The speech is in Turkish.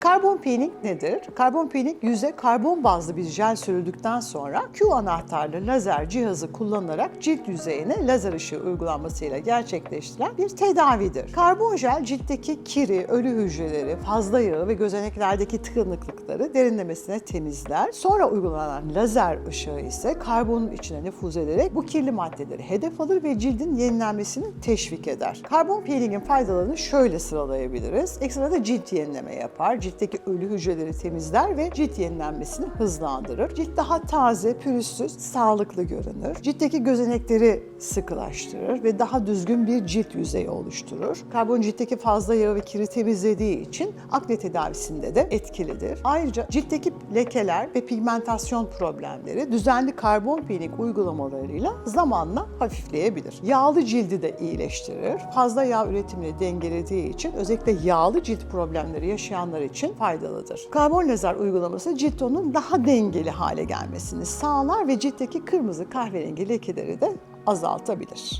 Karbon peeling nedir? Karbon peeling yüze karbon bazlı bir jel sürüldükten sonra Q anahtarlı lazer cihazı kullanarak cilt yüzeyine lazer ışığı uygulanmasıyla gerçekleştirilen bir tedavidir. Karbon jel ciltteki kiri, ölü hücreleri, fazla yağı ve gözeneklerdeki tıkanıklıkları derinlemesine temizler. Sonra uygulanan lazer ışığı ise karbonun içine nüfuz ederek bu kirli maddeleri hedef alır ve cildin yenilenmesini teşvik eder. Karbon peelingin faydalarını şöyle sıralayabiliriz. Ekstrada cilt yenileme yapar, ciltteki ölü hücreleri temizler ve cilt yenilenmesini hızlandırır. Cilt daha taze, pürüzsüz, sağlıklı görünür. Ciltteki gözenekleri sıkılaştırır ve daha düzgün bir cilt yüzeyi oluşturur. Karbon ciltteki fazla yağı ve kiri temizlediği için akne tedavisinde de etkilidir. Ayrıca ciltteki lekeler ve pigmentasyon problemleri düzenli karbon peeling uygulamalarıyla zamanla hafifleyebilir. Yağlı cildi de iyileştirir. Fazla yağ üretimini dengelediği için özellikle yağlı cilt problemleri yaşayanlar için faydalıdır. Karbon lazer uygulaması cilt tonunun daha dengeli hale gelmesini sağlar ve ciltteki kırmızı kahverengi lekeleri de azaltabilir.